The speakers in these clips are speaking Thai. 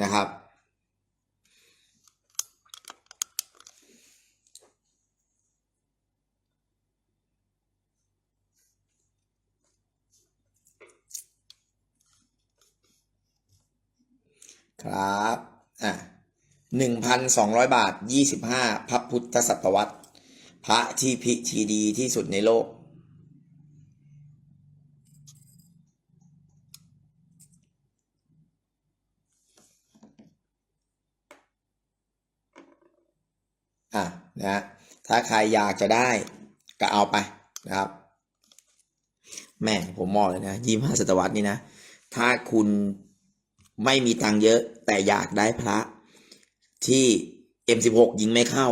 นะครับ ครับอะหนึ่งพันสองร้อยบาทยี่สิบห้าพระพุทธศตวรรษ พระที่พิธีดีที่สุดในโลก อะ นะฮะถ้าใครอยากจะได้ก็เอาไปนะครับแม่ผมมองเลยนะยี่ห้าศตวรรษนี่นะ ถ้าคุณไม่มีตังเยอะแต่อยากได้พระ ที่ M16 ยิงไม่เข้า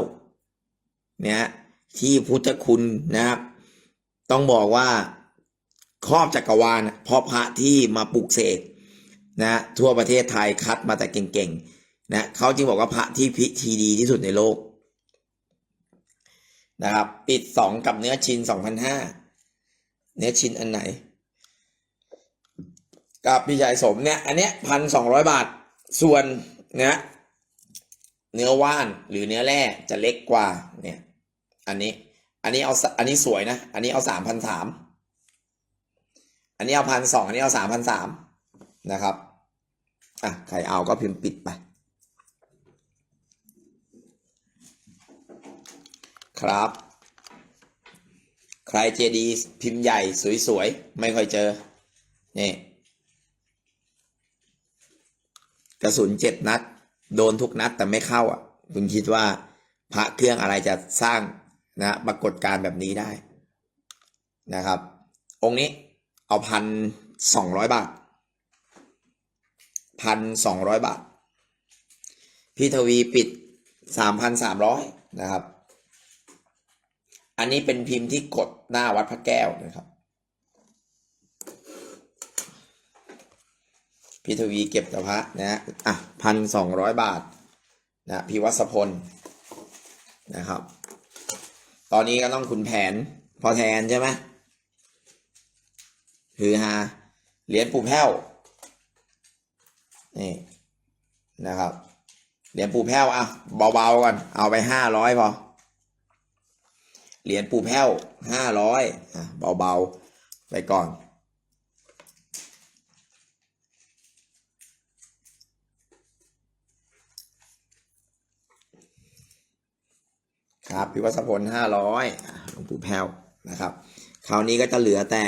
เนี่ยที่พุทธคุณนะครับ ต้องบอกว่าครอบจักรวาลเพราะพระที่มาปลูกเสกนะทั่วประเทศไทยคัดมาแต่เก่งๆนะเขาจึงบอกว่าพระที่พิธีดีที่สุดในโลก นะครับ ปิดสองกับเนื้อชินสองพันห้าเนื้อชินอันไหน กับพี่ชายสมเนี่ย อันเนี้ยพันสองร้อยบาท ส่วนเนื้อเนื้อว่านหรือเนื้อแร่จะเล็กกว่าเนี่ย อันนี้ อันนี้เอาสอันนี้สวยนะ อันนี้เอาสามพันสามอันนี้เอาพันสองอันนี้เอาสามพันสามนะครับ อะใครเอาก็พิมพ์ปิดไป ครับ ใครเจดีพิมพ์ใหญ่สวยๆ ไม่ค่อยเจอ นี่ กระสุนเจ็ดนัด โดนทุกนัดแต่ไม่เข้าอะ คุณคิดว่าพระเครื่องอะไรจะสร้างนะปรากฏการแบบนี้ได้นะครับ องค์นี้เอาพันสองร้อยบาทพันสองร้อยบาท พี่ทวีปิดสามพันสามร้อยนะครับ อันนี้เป็นพิมพ์ที่กดหน้าวัดพระแก้วนะครับ พี่ทวีเก็บต่พระนะฮะอะพันสองร้อยบาทนะพี่วัสพลนะครับ ตอนนี้ก็ต้องขุนแผนพอแทนใช่ไหมคือฮาเหรียญปูแพ้วนี่นะครับ เหรียญปูแพ้วอะเบาๆก่อนเอาไปห้าร้อยพอ เหรียญปูแพ้วห้าร้อยอะเบาๆ ไปก่อน ครับพิวัฒพลห้าร้อยหลวงปู่แพ้วนะครับ คราวนี้ก็จะเหลือแต่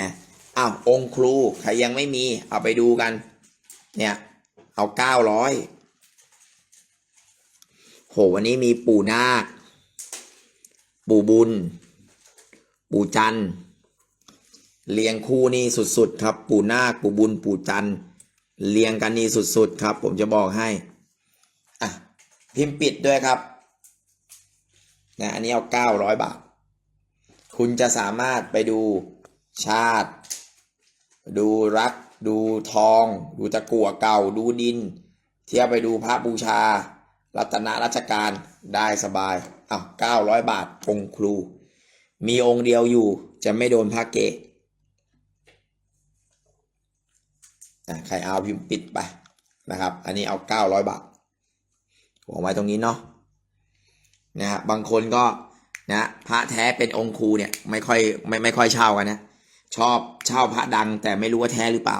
อ้าวองค์ครู ใครยังไม่มี เอาไปดูกัน เนี่ย เอาเก้าร้อยโหวันนี้มีปู่นาค ปู่บุญ ปู่จันเรียงคู่นี่สุดๆครับ ปู่นาคปู่บุญปู่จันเรียงกันนี่สุดๆครับ ผมจะบอกให้อะพิมพ์ปิดด้วยครับนะอันนี้เอาเก้าร้อยบาท คุณจะสามารถไปดูชาติ ดูรัก ดูทอง ดูตะกั่วเก่า ดูดิน เที่ยวไปดูพระบูชา รัตนราชการได้สบายอ้าวเก้าร้อยบาทองครู มีองค์เดียวอยู่จะไม่โดนพระเกะอะใครเอาพิมพ์ปิดไปนะครับ อันนี้เอาเก้าร้อยบาทวางไว้ตรงนี้เนาะนะฮะบางคนก็นะพระแท้เป็นองค์ครูเนี่ยไม่ค่อยไม่ไม่ค่อยเช่ากันนะ ชอบเช่าพระดังแต่ไม่รู้ว่าแท้หรือเปล่า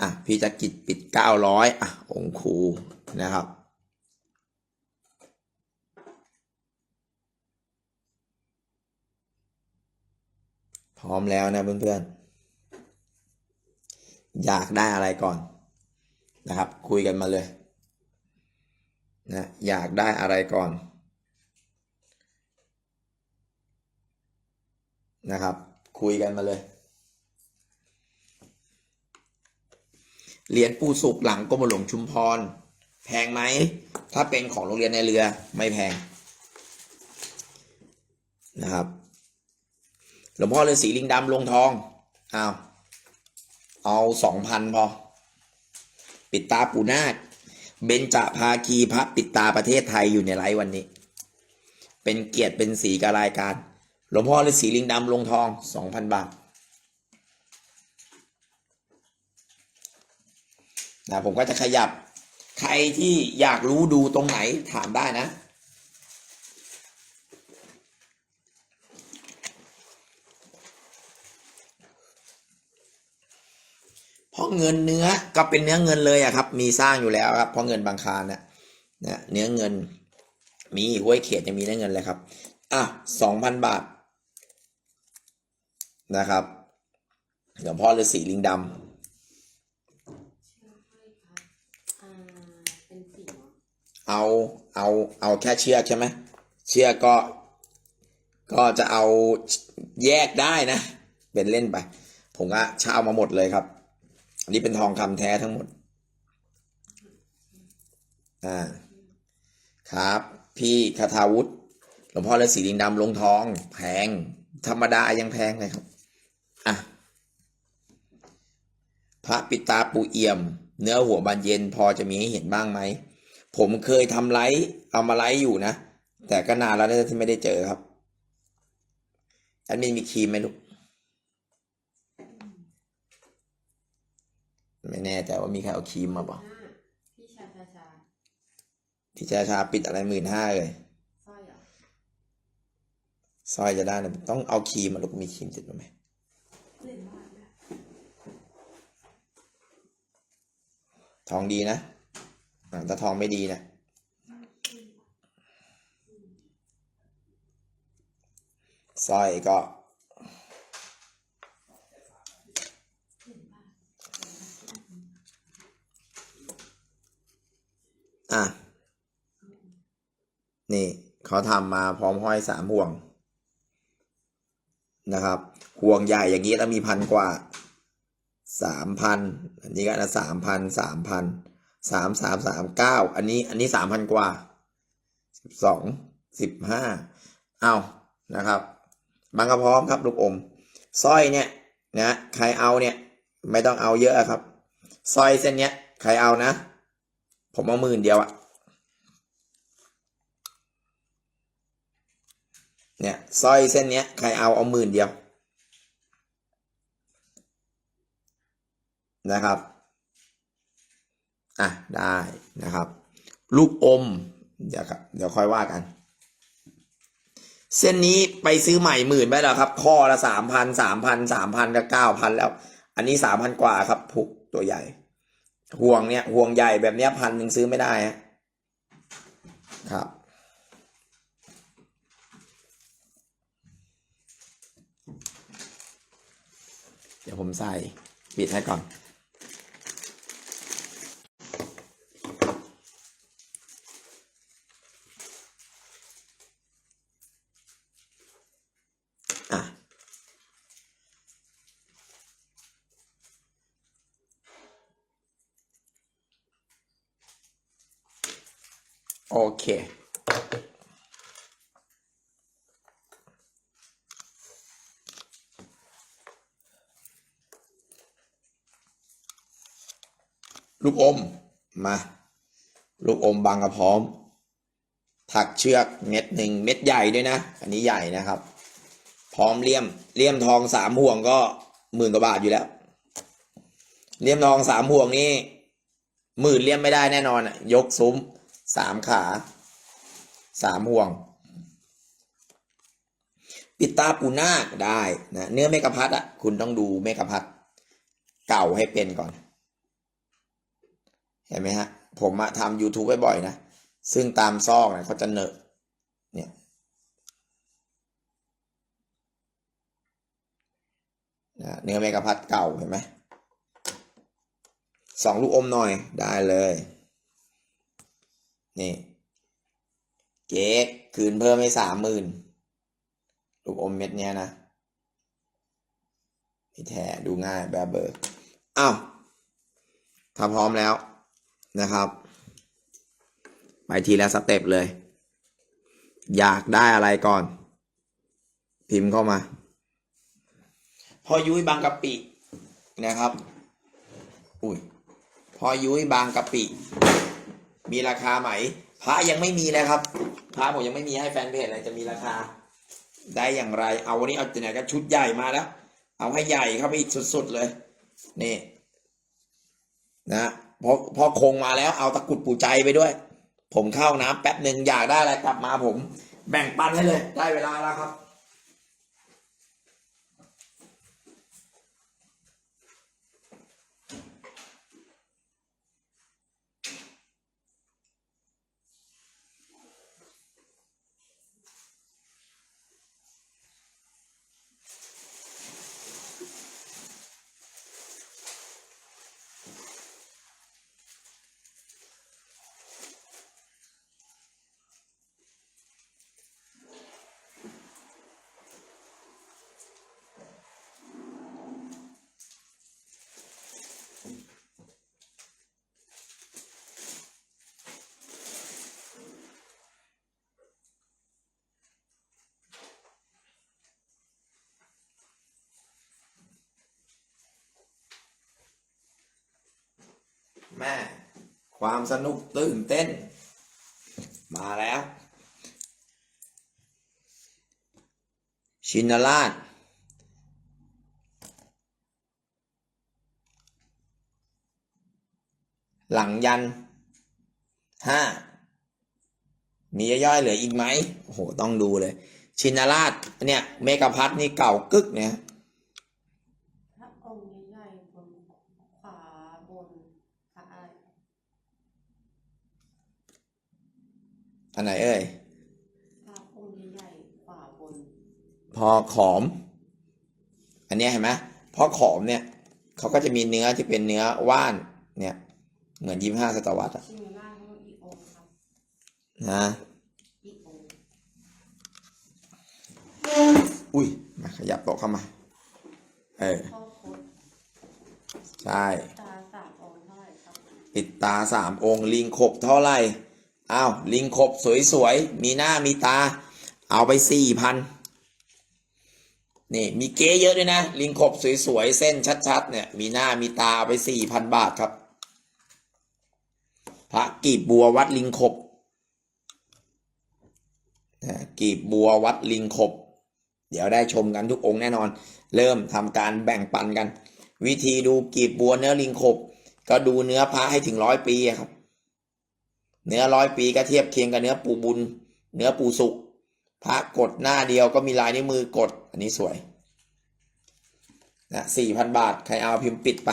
อะพี่จักริดปิดเก้าร้อยอะองค์ครู นะครับ พร้อมแล้วนะเพื่อนๆ อยากได้อะไรก่อนนะครับ คุยกันมาเลยนะอยากได้อะไรก่อนนะครับ คุยกันมาเลยเหรียญปูสุกหลังกรมหลวงชุมพร แพงไหม ถ้าเป็นของโรงเรียนในเรือไม่แพงนะครับ หลวงพ่อฤาสีลิงดำลงทองเอาเอาสองพันพอ ปิดตาปูนาคเบญจภาคีพระปิดตาประเทศไทยอยู่ในไลฟ์วันนี้ เป็นเกียรติเป็นสีกับรายการ หลวงพ่อฤาสีลิงดำลงทองสองพันบาทนะผมก็จะขยับ ใครที่อยากรู้ดูตรงไหนถามได้นะ เพราะเงินเนื้อก็เป็นเนื้อเงินเลยอะครับ มีสร้างอยู่แล้วครับเพราะเงินบางคารนี่ยนะเนื้อเงิน มีห้วยเขียดยังมีเนื้อเงินเลยครับอะสองพันบาทนะครับหลวงพ่อฤาษีลิงดอ่าเป็นสีเหรอำ เอาเอาเอาแค่เชือกใช่ไหมเชือกก็ ก็จะเอาแยกได้นะ เป็นเล่นไป ผมก็เช่ามาหมดเลยครับ อันนี้เป็นทองคำแท้ทั้งหมด อ่า ครับ พี่คาทาวุฒิหลวงพ่อฤาษีลิงดำลงทองแพง ธรรมดายังแพงเลยครับ อะ พระปิตาปูเอี่ยม เนื้อหัวบานเย็นพอจะมีให้เห็นบ้างไหม ผมเคยทำไลฟ์เอามาไลฟ์อยู่นะ แต่ก็นานแล้วนะที่ไม่ได้เจอครับแอดมินมีครีมไหมลูกไม่แน่ใจว่ามีใครเอาครีมมาเปล่าห้าพี่ชาชาชาที่ชาชาปิดอะไรหมื่นห้าเลยสร้อยเหรอสร้อยจะได้นะต้องเอาครีมมาลูกมีครีมติดมาไหมเล่นบ้านนะทองดีนะ อ่าถ้าทองไม่ดีนะสร้อยก็อะ นี่เขาทำมาพร้อมห้อยสามห่วง นะครับ ห่วงใหญ่อย่างนี้แล้วมีพันกว่าสามพันอันนี้ก็นะสามพันสามพัน สามสามสามเก้าอันนี้อันนี้สามพันกว่าสิบสองสิบห้าเอานะครับบางกระพร้อมครับลูกอมสร้อยเนี่ยนะใครเอาเนี่ยไม่ต้องเอาเยอะครับสร้อยเส้นเนี้ยใครเอานะ ผมเอาหมื่นเดียวอะเนี่ยสร้อยเส้นเนี้ยใครเอาเอาหมื่นเดียวนะครับ อะได้นะครับ ลูกอม เดี๋ยวครับเดี๋ยวค่อยว่ากัน เส้นนี้ไปซื้อใหม่หมื่นไปแล้วครับ ข้อละสามพันสามพันสามพันก็เก้าพันแล้ว อันนี้สามพันกว่าครับผูกตัวใหญ่ ห่วงเนี่ยห่วงใหญ่แบบเนี้ยพันหนึ่งซื้อไม่ได้ครับเดี๋ยวผมใส่ปิดให้ก่อน โอเค ลูกอม มา ลูกอมบางกระพร้อม ถักเชือกเม็ดหนึ่งเม็ดใหญ่ด้วยนะ อันนี้ใหญ่นะครับ พร้อมเลี่ยมเลี่ยมทองสามห่วงก็หมื่นกว่าบาทอยู่แล้ว เลี่ยมทองสามห่วงนี่หมื่นเลี่ยมไม่ได้แน่นอนยกซุ้ม สามขาสามห่วง ปิดตาปูนาคได้นะเนื้อเมกะพัดอะคุณต้องดูเมกะพัดเก่าให้เป็นก่อน เห็นไหมฮะ ผมอะทำ YouTube บ่อยๆนะ ซึ่งตามซอกเนี่ยเขาจะเนอะเนี่ยนะเนื้อเมกะพัดเก่าเห็นไหมสองลูกอมหน่อยได้เลย นี่ เก๊คืนเพิ่มให้สามหมื่นลูกอมเม็ดเนี้ยนะนี่แท้ดูง่ายแบบเบอร์อ้าวถ้าพร้อมแล้วนะครับ ไปทีละสเต็ปเลย อยากได้อะไรก่อน พิมพ์เข้ามา พอยุ้ยบางกะปินะครับ อุ้ยพอยุ้ยบางกะปิ มีราคาไหม พระยังไม่มีเลยครับ พระผมยังไม่มีให้แฟนเพจเลยจะมีราคา ได้อย่างไร เอาวันนี้เอาแต่ไหนก็ชุดใหญ่มาแล้ว เอาให้ใหญ่เข้าไปอีกสุดๆเลย นี่ นะพอพอคงมาแล้วเอาตะกรุดปูใจไปด้วย ผมเข้าน้ำแป๊บหนึ่งอยากได้อะไรกลับมาผม แบ่งปันให้เลย ได้เวลาแล้วครับ แม่ ความสนุกตื่นเต้น มาแล้ว ชินราชหลังยันห้ามีย่อยๆเหลืออีกไหมโอ้โห ต้องดูเลย ชินราชเนี่ย เมกะพัทนี่เก่ากึกเนี่ยพระองค์ใหญ่บนขวาบน พระอะไร อันไหนเอ่ยพระองค์ใหญ่ๆขวาบน พอขอม อันเนี้ยเห็นไหมพอขอมเนี่ยเขาก็จะมีเนื้อที่เป็นเนื้อว่าน เนี่ย เหมือนยี่ห้าศตวรรษอะชิมล่างเขาอีกองค์ครับนะอีกองค์อุ้ยมาขยับโต๊ะเข้ามา เออพ่อโคตรใช่ ตา ปิดตาสามองค์ ลิงขบเท่าไหร่อ้าวลิงขบสวยๆ มีหน้ามีตา เอาไปสี่พันนี่มีเก๊เยอะด้วยนะ ลิงขบสวยๆ เส้นชัดๆ เนี่ย มีหน้ามีตาเอาไปสี่พันบาทครับ พระกีบบัววัดลิงขบกีบบัววัดลิงขบ เดี๋ยวได้ชมกันทุกองค์แน่นอน เริ่มทำการแบ่งปันกัน วิธีดูกีบบัวเนื้อลิงขบ ก็ดูเนื้อพระให้ถึงร้อยปีอะครับ เนื้อร้อยปีก็เทียบเคียงกับเนื้อปูบุญ เนื้อปูสุกพระกดหน้าเดียวก็มีลายนิ้วมือกด อันนี้สวยนะสี่พันบาท ใครเอาพิมพ์ปิดไป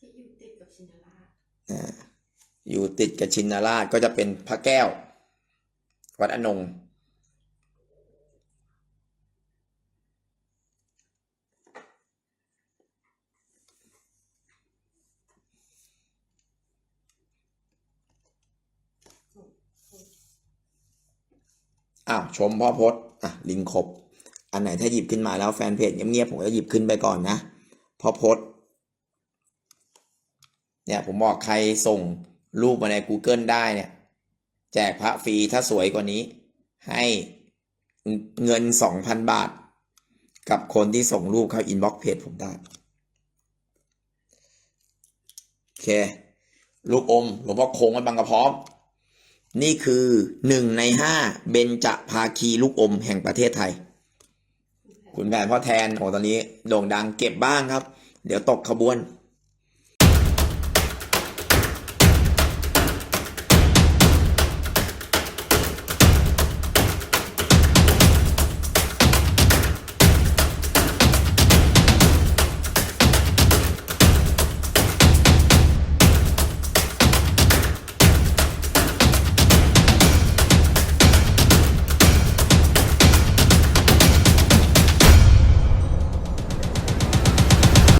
ที่อยู่ติดกับชินราชอยู่ติดกับชินราชก็จะเป็นพระแก้ว วัดอนง อ้าวชมพ่อพศอะลิงครบ อันไหนถ้าหยิบขึ้นมาแล้วแฟนเพจเงียบๆผมก็หยิบขึ้นไปก่อนนะพ่อพศเนี่ยผมบอกใครส่งรูปมาใน Google ได้เนี่ย แจกพระฟรีถ้าสวยกว่านี้ ให้เงินสองพันบาท กับคนที่ส่งรูปเข้าอินบ็อกเพจผมได้ โอเค ลูกอมหลวงพ่อคงวัดบางกระพร้อม นี่คือหนึ่งในห้าเบญจภาคีลูกอมแห่งประเทศไทย คุณแผนพ่อแทนโอ้ตอนนี้โด่งดังเก็บบ้างครับ เดี๋ยวตกขบวน